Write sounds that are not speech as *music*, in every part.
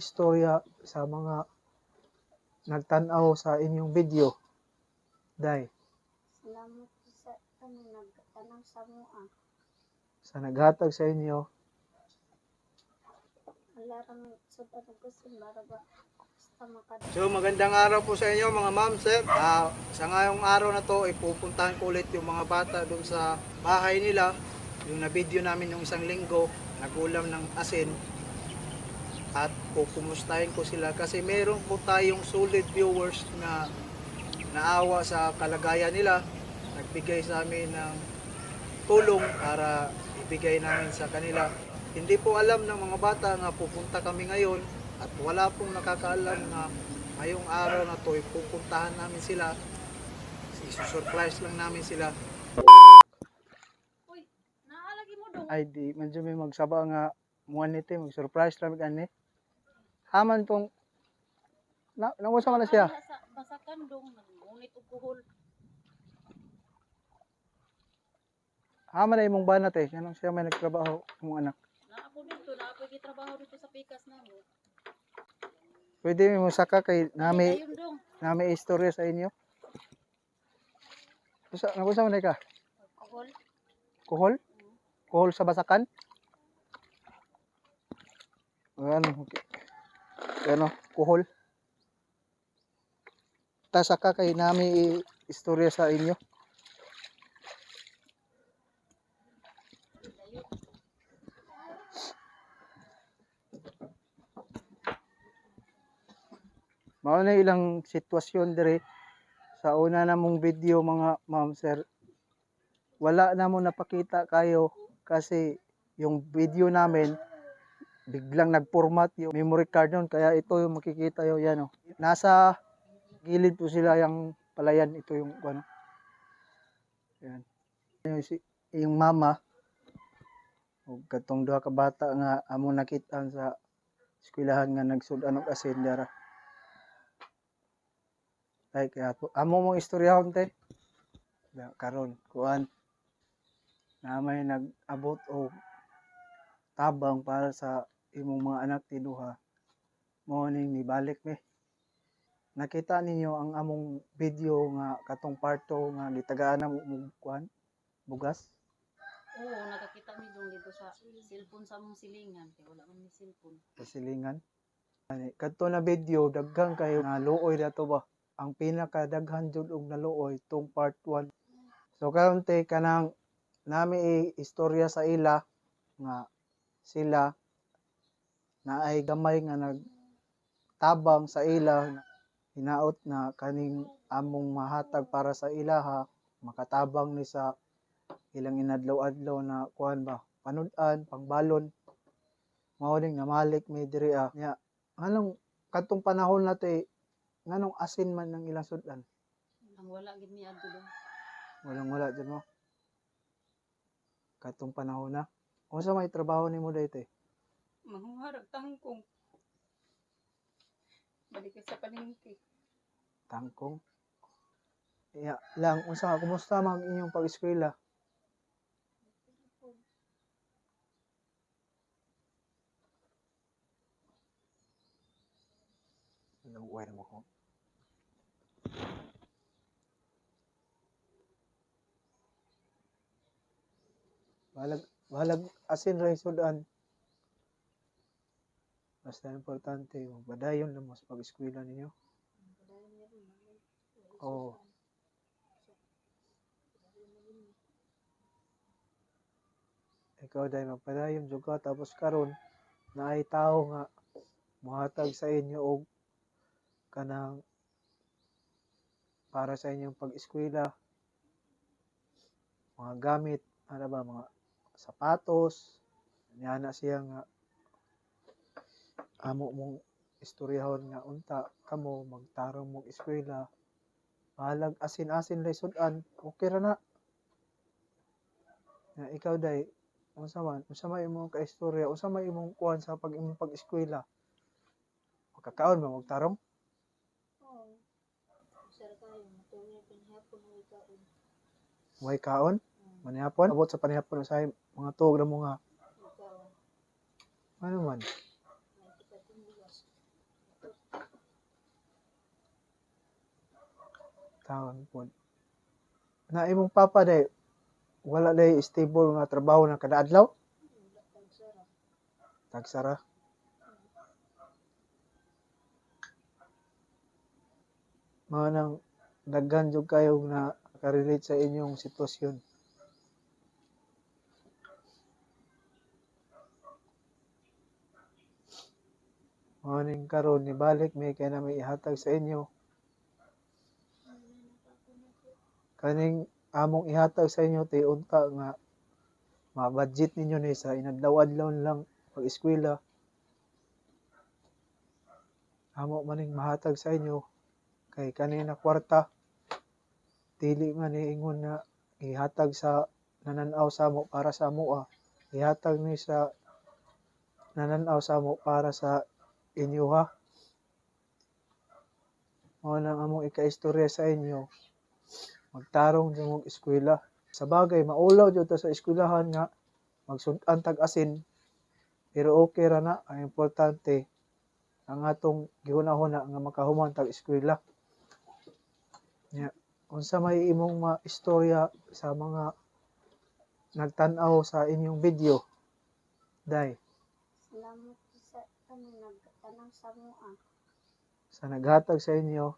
istorya sa mga nagtanaw sa inyong video? Day, Salamat po sa ano, nagtanong sa mua. sa naghatag sa inyo, Alarang sa tanong gusto para ba basta makad So magandang araw po sa inyo mga ma'am sir. Ah, sa ngayong araw na to ipupuntahan ko ulit yung mga bata doon sa bahay nila. Yung na-video namin yung isang linggo, nagulam ng asin. At pupumustahin ko sila kasi meron po tayong solid viewers na naawa sa kalagayan nila. Nagbigay sa amin ng tulong para ibigay namin sa kanila. Hindi po alam ng mga bata na pupunta kami ngayon at wala pong nakakaalam na ngayong araw na to pupuntahan namin sila. Isusurprise lang namin sila. Uy, naalagi mo dong. Ay di, medyo may magsaba nga muan nito, mag-surprise lang gani. Haman pong na, namusta man na siya. Sa basakan dong nagunit og kuhol. Haman na imong banat eh. Kanang siya may nagtrabaho imong anak. Na ako dito, na ako trabaho dito sa pikas namo. Pwede mo saka kay nami nami istorya sa inyo. Kusa nakusa man ka? Kuhol. Kuhol? Kuhol sa basakan? Ano? okay. Ano? Kuhol? Ta saka kay nami istorya sa inyo. Mao na ilang sitwasyon dire sa una namong video mga ma'am sir. Wala na mo napakita kayo kasi yung video namin biglang nag-format yung memory card nun kaya ito yung makikita yo yan oh. Nasa gilid po sila yung palayan ito yung ano. Yan. Yung, si, yung mama ug katong duha ka bata nga amo nakita sa eskwelahan nga nagsud-an og asin dara. Kaya po, amo mong istoryahon te. Karon, kuan. Na may nag-abot o tabang para sa imong mga anak tinuha. Morning ni balik me. Nakita ninyo ang among video nga katong parto nga gitagaan na mo kuan bugas Oo, nakakita mi dong dito sa cellphone sa mong silingan. Kaya wala man mi cellphone. sa silingan. Ani, Kadto na video daghan kayo nga luoy dato ba. Ang pinakadaghan jud og naluoy tong part 1. So karon te kanang nami istorya sa ila nga sila na ay gamay nga nagtabang sa ila na hinaot na kaning among mahatag para sa ilaha makatabang ni sa ilang inadlaw-adlaw na kuan ba panud-an pangbalon mao ding namalik may diri ah. Nya, anong katong panahon na te nganong asin man ng ilang sudan? Ang wala gid mi adto. Walang wala dyan mo. Katong panahon na. Unsa may trabaho nimo dayte? Manguharag tangkong. Balik ka sa palengke. Tangkong. Ya, lang unsa ka kumusta man ang inyong pag-eskwela? Nabuhay na mo ko. Balag, balag asin ray sudan. Basta importante, magpadayon lang mo sa pag-eskwela ninyo. Oo. Ikaw dahil magpadayon jud ka tapos karon na ay tao nga muhatag sa inyo og kanang para sa inyong pag-eskwela mga gamit ano ba mga sapatos niya na siya nga amo mong istoryahon nga unta kamo magtarong mong eskwela Mahalag asin-asin lay sudan, okay ra na. Na ikaw day, unsa man, unsa may imong kaistorya, unsa may imong kuan sa pag imong pag-eskwela. Makakaon ba magtarong? Oo. Sir kayo, matulog pinhapon ng ikaon. May kaon? Manihapon? Abot sa panihapon sa mga tuog na mga ano man. May kita kong bugas. Taon po. Na imong papa day wala day stable nga trabaho na kada adlaw? Tagsara. Mga nang daghan jud kayo na ka-relate sa inyong sitwasyon. Morning karon ni balik may kay na may ihatag sa inyo. Kaning among ihatag sa inyo ti unta nga ma-budget ninyo ni sa inadlaw-adlaw lang pag eskwela. Amo maning mahatag sa inyo kay kanina kwarta dili man ni ingon na ihatag sa nananaw sa mo para sa mo ah. Ihatag ni sa nananaw sa mo para sa inyo ha. Mao nang among ikaistorya sa inyo. Magtarong sa mong eskwela. Sa bagay, maulaw jud ta sa eskwelahan nga magsudan tag asin. Pero okay ra na, ang importante ang atong gihuna-huna nga makahuman tag eskwela. Nya, unsa may imong maistorya sa mga nagtan-aw sa inyong video? Day, Salamat sa ano sa mo ah. sa naghatag sa inyo,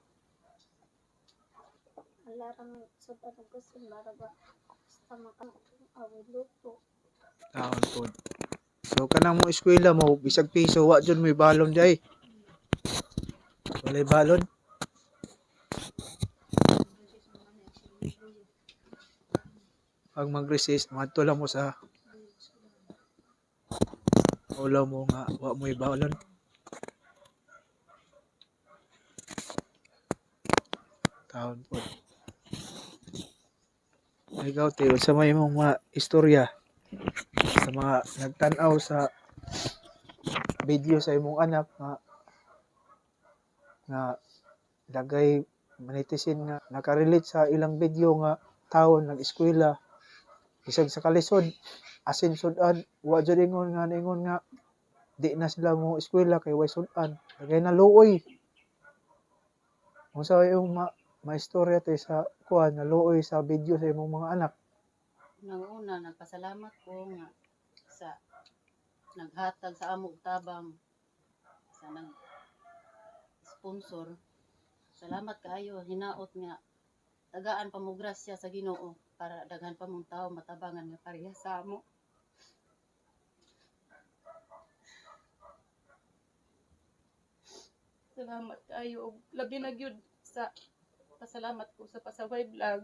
Alarang sa sa maraba. Basta makang away luto. taon pod. So kanang mo eskwela mo bisag piso wa jud may balon day. Walay balon. Pag mag-resist, madto lang mo sa ulaw mo nga wa mo balon. Taon po. Ikaw, Teo, sa may mga istorya sa mga nagtanaw sa video sa imong anak nga nga dagay manitisin nga nakarelate sa ilang video nga taon nag-eskwela bisag sa kalisod asin sudan. Wa jud ingon nga ningon nga di na sila mo eskwela kay way sudan. Dagay na luoy. Unsa yung ma maistorya te sa kuan na luoy sa video sa imong mga anak Nang una, nagpasalamat ko nga sa naghatag sa amog tabang sa nag sponsor. Salamat kaayo hinaot nga tagaan pa mo grasya sa Ginoo para daghan pa mong tao matabangan nga pareha sa amo. Salamat kayo ug labi na gyud sa pasalamat ko sa pasaway vlog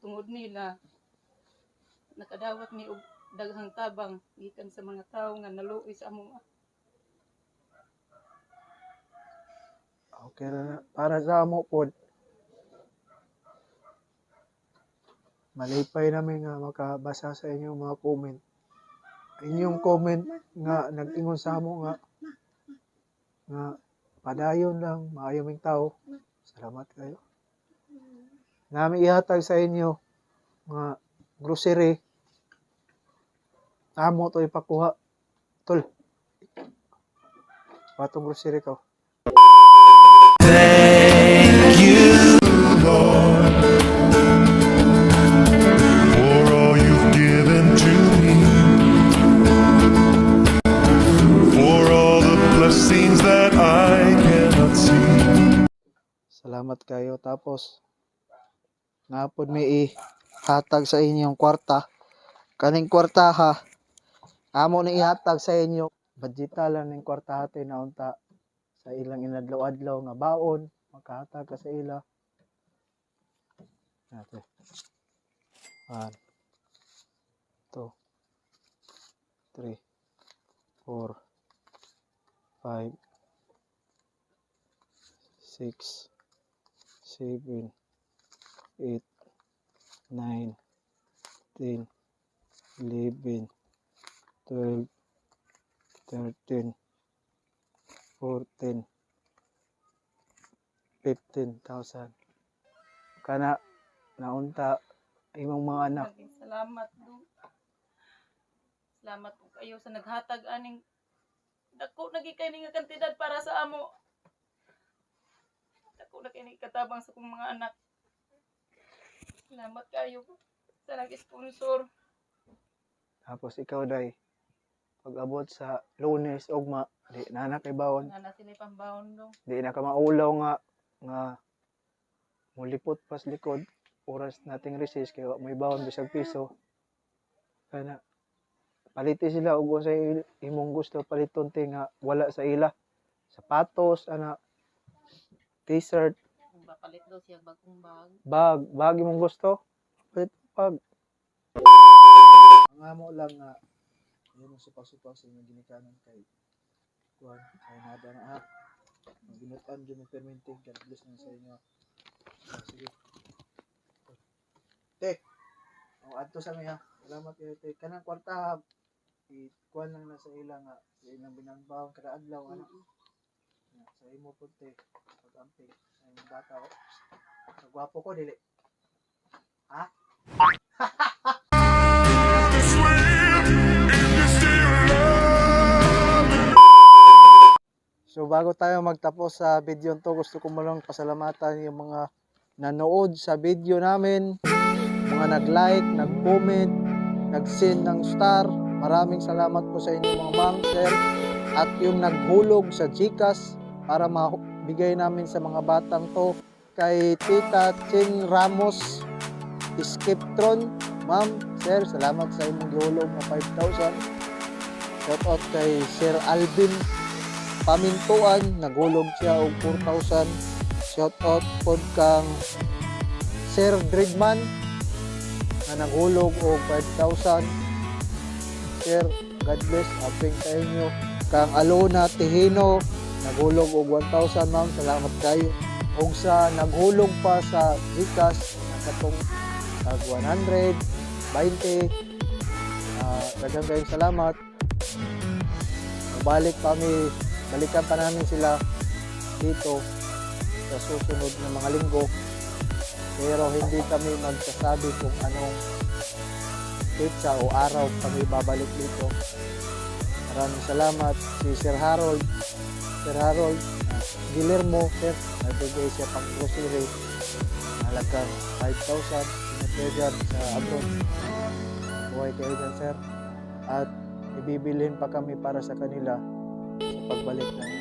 tungod nila nakadawat ni og daghang tabang gikan sa mga tawo nga naluoy sa among Okay na. Para sa amo pod. Malipay namin nga makabasa sa inyong mga comment. Inyong comment nga nag-ingon sa amo nga nga padayon lang, maayo ming tao. Salamat kayo. Nami ihatag sa inyo nga grocery. Amo to ipakuha. Tol. Patong grocery ko. for all you've given to me, for all the blessings that I cannot see. Salamat kayo. Tapos, napod may ihatag sa inyong kwarta. Kaning kwarta ha, amo na ihatag sa inyo. Budgeta lang ng kwarta hati na unta sa ilang inadlaw-adlaw nga baon. Makahatag ka sa ila. Ate. One, two, three, four, five, six, seven, eight, nine, ten, eleven, twelve, thirteen, fourteen, fifteen thousand. Kana naunta imong mga anak. Salamat do. Salamat po kayo sa naghatag aning dako na gikay ni nga kantidad para sa amo. Dako na kini katabang sa kong mga anak. Salamat kayo sa nag-sponsor. Tapos ikaw day pag abot sa lunes ugma di na na kay bawon na sila pambaon dong. di na ka maulaw nga nga mulipot pas likod oras nating recess kay wa may bawon bisag piso kana paliti sila ug sa imong gusto paliton te nga wala sa ila sapatos ana t-shirt papalit daw siya bagong bag. bag bag imong gusto? Palit bag. Ang amo lang nga yun ang supak-supak sa inyong ginikanan kay kuan kay nada na ah maginutan dyan yung fermenting God bless na sa inyo. Ah, sige. Te o adto sa miya. Salamat kayo te. Kanang kwarta i kuan lang na sa ila nga sa ilang binangbawang kada adlaw sa imo po te pag-amping imong bata o Nagwapo ko dili ha *laughs* So bago tayo magtapos sa video to, gusto ko lang pasalamatan yung mga nanood sa video namin, mga nag-like, nag-comment, nag-send ng star. Maraming salamat po sa inyo mga ma'am. At yung naghulog sa Gcash para mabigay namin sa mga batang to kay Tita Ching Ramos Skiptron. Ma'am, sir, salamat sa inyong gihulog na 5,000. Shout out kay Sir Alvin pamintuan naghulog siya og 4,000 shout out pod kang Sir Drigman na naghulog og 5,000 Sir God bless aping sa inyo kang Alona Tihino naghulog og 1,000 ma'am. Salamat kayo. Og sa naghulog pa sa Gcash katong tag 100 20 uh, daghang kayong salamat. Balik kami balikan pa namin sila dito sa susunod na mga linggo. Pero hindi kami magsasabi kung anong petsa o araw kami babalik dito. Maraming salamat si Sir Harold Sir Harold Guillermo Sir nagbigay siya pang grocery halagang 5,000 sinipedyan sa abroad. Buhay kayo dyan sir. At ibibilhin pa kami para sa kanila sa pagbalik ng